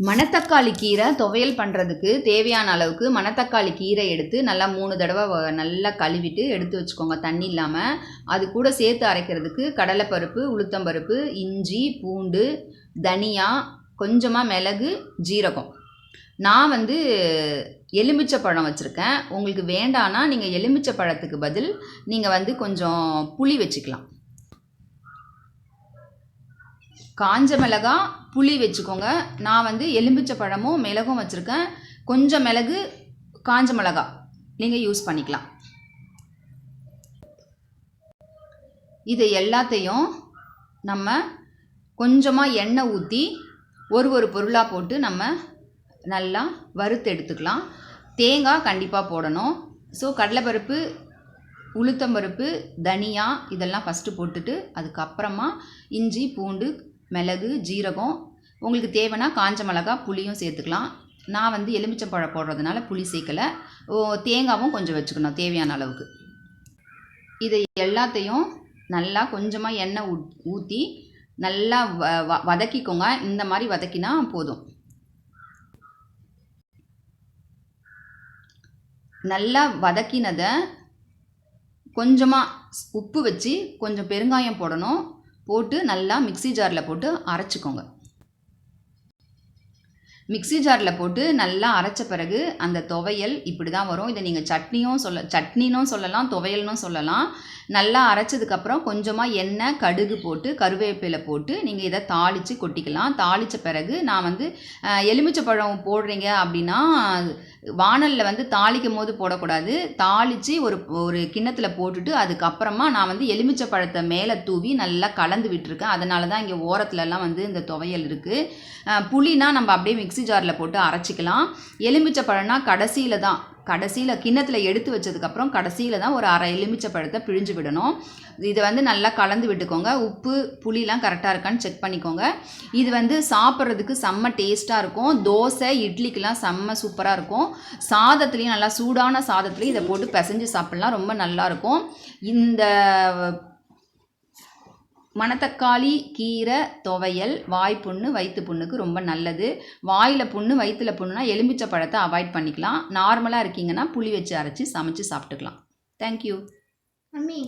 மணத்தக்காளி கீரை துவையல் பண்ணுறதுக்கு தேவையான அளவுக்கு மணத்தக்காளி கீரை எடுத்து நல்லா மூணு தடவை வ- நல்லா கழுவிட்டு எடுத்து வச்சுக்கோங்க. தண்ணி இல்லாமல் அது கூட சேர்த்து அரைக்கிறதுக்கு கடலைப்பருப்பு உளுத்தம்பருப்பு இஞ்சி பூண்டு தனியா கொஞ்சமாக மிளகு ஜீரகம். நான் வந்து எலுமிச்சை பழம் வச்சுருக்கேன். உங்களுக்கு வேண்டான்னா நீங்கள் எலுமிச்சை பழத்துக்கு பதில் நீங்கள் வந்து கொஞ்சம் புளி வச்சுக்கலாம். காஞ்ச மிளகா புளி வச்சுக்கோங்க. நான் வந்து எலும்பிச்சை பழமும் மிளகும் வச்சுருக்கேன். கொஞ்சம் மிளகு காஞ்ச மிளகா. நீங்கள் யூஸ் பண்ணிக்கலாம். இது எல்லாத்தையும் நம்ம கொஞ்சமாக எண்ணெய் ஊற்றி ஒரு ஒரு பொருளாக போட்டு நம்ம நல்லா வறுத்து எடுத்துக்கலாம். தேங்காய் கண்டிப்பாக போடணும். ஸோ கடலைப்பருப்பு உளுத்தம்பருப்பு தனியா இதெல்லாம் ஃபஸ்ட்டு போட்டுட்டு அதுக்கப்புறமா இஞ்சி பூண்டு மிளகு ஜீரகம் உங்களுக்கு தேவைன்னா காஞ்ச மிளகா புளியும் சேர்த்துக்கலாம். நான் வந்து எலுமிச்சம்பழம் போடுறதுனால புளி சேர்க்கலை. ஓ தேங்காவும் கொஞ்சம் வச்சுக்கணும் தேவையான அளவுக்கு. இதை எல்லாத்தையும் நல்லா கொஞ்சமாக எண்ணெய் ஊ ஊற்றி நல்லா வ வ- வதக்கிக்கோங்க. இந்த மாதிரி வதக்கினா போதும். நல்லா வதக்கினதை கொஞ்சமாக உப்பு வச்சு கொஞ்சம் பெருங்காயம் போடணும். போட்டு நல்லா மிக்ஸி ஜாரில் போட்டு அரைச்சிக்கோங்க. மிக்ஸி ஜாரில் போட்டு நல்லா அரைச்ச பிறகு அந்த துவையல் இப்படி தான் வரும். இதை நீங்கள் சட்னியும் சொல்ல சட்னினும் சொல்லலாம் துவையல்னும் சொல்லலாம். நல்லா அரைச்சதுக்கப்புறம் கொஞ்சமாக எண்ணெய் கடுகு போட்டு கருவேப்பிலை போட்டு நீங்கள் இதை தாளித்து கொட்டிக்கலாம். தாளித்த பிறகு நான் வந்து அஹ், எலுமிச்சை பழம் போடுறீங்க அப்படின்னா வாணலில் வந்து தாளிக்கும் போது போடக்கூடாது. தாளித்து ஒரு ஒரு கிண்ணத்தில் போட்டுட்டு அதுக்கப்புறமா நான் வந்து எலுமிச்சை பழத்தை மேலே தூவி நல்லா கலந்து விட்டுருக்கேன். அதனால தான் இங்கே ஓரத்துலலாம் வந்து இந்த துவையல் இருக்குது புளினா நம்ம அப்படியே மிக்ஸ் மிக்ஸி ஜாரில் போட்டு அரைச்சிக்கலாம். எலுமிச்சை பழம்னா கடைசியில் தான். கடைசியில் கிண்ணத்தில் எடுத்து வச்சதுக்கப்புறம் கடைசியில் தான் ஒரு அரை எலுமிச்சை பழத்தை பிழிஞ்சு விடணும். இதை வந்து நல்லா கலந்து விட்டுக்கோங்க. உப்பு புளிலாம் கரெக்டாக இருக்கான்னு செக் பண்ணிக்கோங்க. இது வந்து சாப்பிட்றதுக்கு செம்ம டேஸ்ட்டாக இருக்கும். தோசை இட்லிக்கெலாம் செம்ம சூப்பராக இருக்கும். சாதத்துலேயும் நல்லா சூடான சாதத்துலேயும் இதை போட்டு பிசைஞ்சு சாப்பிட்லாம். ரொம்ப நல்லாயிருக்கும் இந்த மணத்தக்காளி கீரை துவையல் வாய் புண்ணு வயிற்று புண்ணுக்கு ரொம்ப நல்லது. வாயில் புண்ணு வயிற்றுல புண்ணுனா எலுமிச்சை பழத்தை அவாய்ட் பண்ணிக்கலாம். நார்மலாக இருக்கீங்கன்னா புளி வச்சு அரைச்சி சமைச்சு சாப்பிட்டுக்கலாம். Thank you mummy